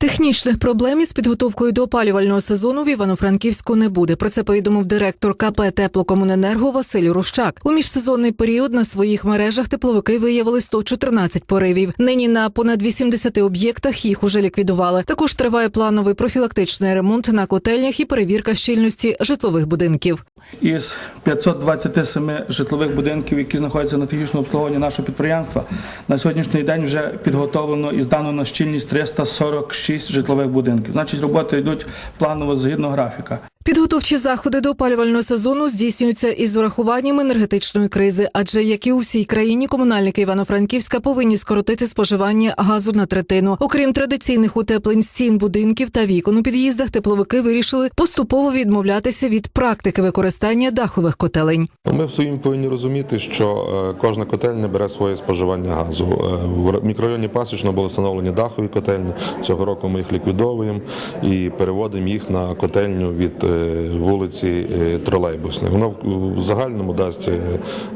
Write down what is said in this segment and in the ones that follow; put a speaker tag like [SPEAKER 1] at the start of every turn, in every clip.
[SPEAKER 1] Технічних проблем із підготовкою до опалювального сезону в Івано-Франківську не буде. Про це повідомив директор КП Теплокомуненерго Василь Рущак. У міжсезонний період на своїх мережах тепловики виявили 114 поривів. Нині на понад 80 об'єктах їх уже ліквідували. Також триває плановий профілактичний ремонт на котельнях і перевірка щільності житлових будинків.
[SPEAKER 2] Із 527 житлових будинків, які знаходяться на технічному обслуговуванні нашого підприємства, на сьогоднішній день вже підготовлено і здано на щільність 346 житлових будинків. Значить, роботи йдуть планово згідно графіка.
[SPEAKER 1] Підготовчі заходи до опалювального сезону здійснюються із урахуванням енергетичної кризи, адже як і у всій країні, комунальники Івано-Франківська повинні скоротити споживання газу на третину. Окрім традиційних утеплень стін будинків та вікон у під'їздах, тепловики вирішили поступово відмовлятися від практики використання дахових котелень.
[SPEAKER 3] Ну, Ми в своїм повинні розуміти, що е, кожна котельня бере своє споживання газу. Е, В мікрорайоні Пасічно були встановлені дахові котельні. Цього року ми їх ліквідовуємо і переводимо їх на котельню від е, вулиці е, Тролейбусної. Воно в- загальному дасть е,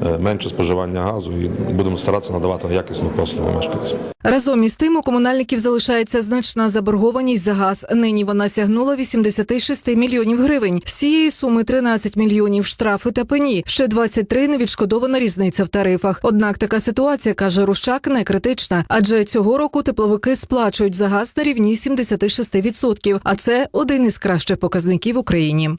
[SPEAKER 3] е, менше споживання газу і будемо старатися надавати якісну послугу мешканцям.
[SPEAKER 1] Разом із тим у комунальників залишається значна заборгованість за газ. Нині вона сягнула 86 мільйонів гривень. З цієї суми 13 мільйонів штрафи та пені. Ще 23 невідшкодована різниця в тарифах. Однак така ситуація каже Рущак не критична, адже цього року тепловики сплачують за газ на рівні 76%, а це один із кращих показників в Україні.